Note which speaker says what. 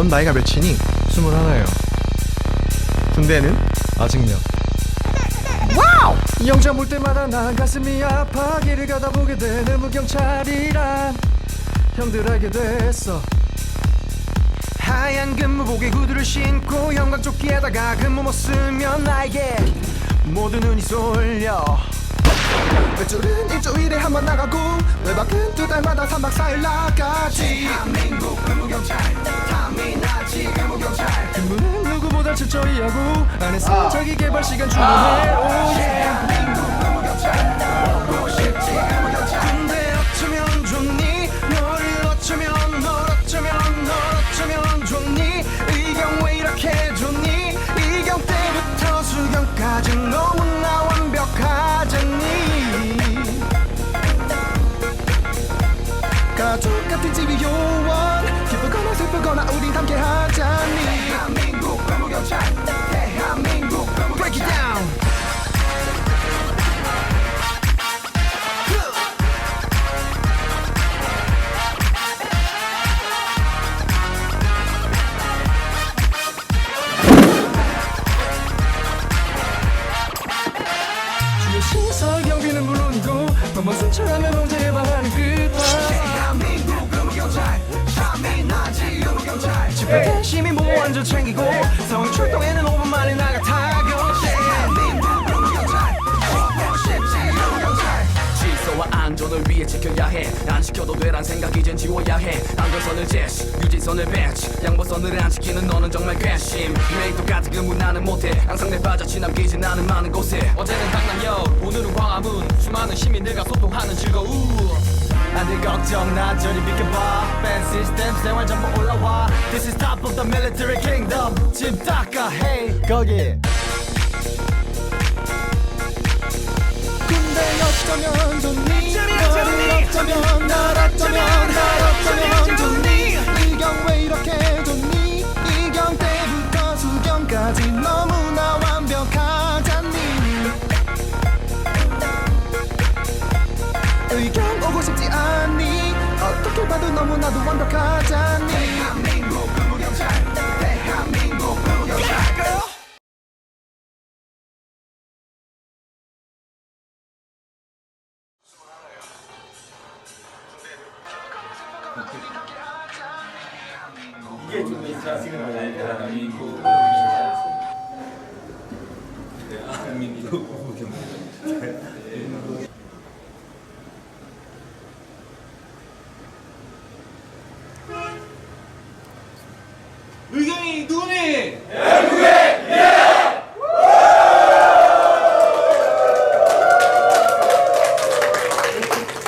Speaker 1: 넌 나이가 몇이니?
Speaker 2: 스물 하나예요.
Speaker 1: 군대는?
Speaker 2: 아직요.
Speaker 1: 와우!
Speaker 2: 영자 물 때마다 난 가슴이 아파 길을 가다 보게 되는 무경찰이란 형들 알게 됐어.
Speaker 1: 하얀 근무복에 구두를 신고 형광조끼에다가 근무 못 쓰면 나에게 모든 눈이 쏠려 외줄은 일주일에 한 번 나가고 외박은 두 달마다 3박 4일 나가지 대한민국 근무경찰 탐이 나지 근무경찰
Speaker 2: 근무는 누구보다 철저히 하고 안에서 자기 개발 시간 충분해. 오 예.
Speaker 1: 군대 보호 완전 챙기고 성 출동에는 5분 만에 나가 근무경찰
Speaker 3: 질서와 안전을 위해 지켜야 해안 지켜도 되란 생각 이젠 지워야 해. 안전선을 제시 유진선을 배치. 양보선을 안 지키는 너는 정말 괘씸. 매일 똑같은 근무 나는 못해. 항상 내 빠져치 남기지 나는 많은 곳에. 어제는 강남역 오늘은 광화문. 수많은 시민들과 소통하는 즐거움. 나들 걱정 나 저리 비켜봐 팬 시스템 생활 전부 올라와. This is top of the military kingdom. 집 닦아 hey. 거기.
Speaker 2: 군대 어쩌면 좋니? 너를 어쩌면 날 어쩌면 날 어쩌면 좋니?
Speaker 1: 이경 왜 이렇게 좋니? 이경 때부터 수경까지 너무나 완벽하잖니. 의경 오고 싶지 않니 어떻게 봐도 너무나도 완벽하잖니. 대한민국. 근무경찰 대한민국. 근무경찰
Speaker 4: 의경이 누구 니?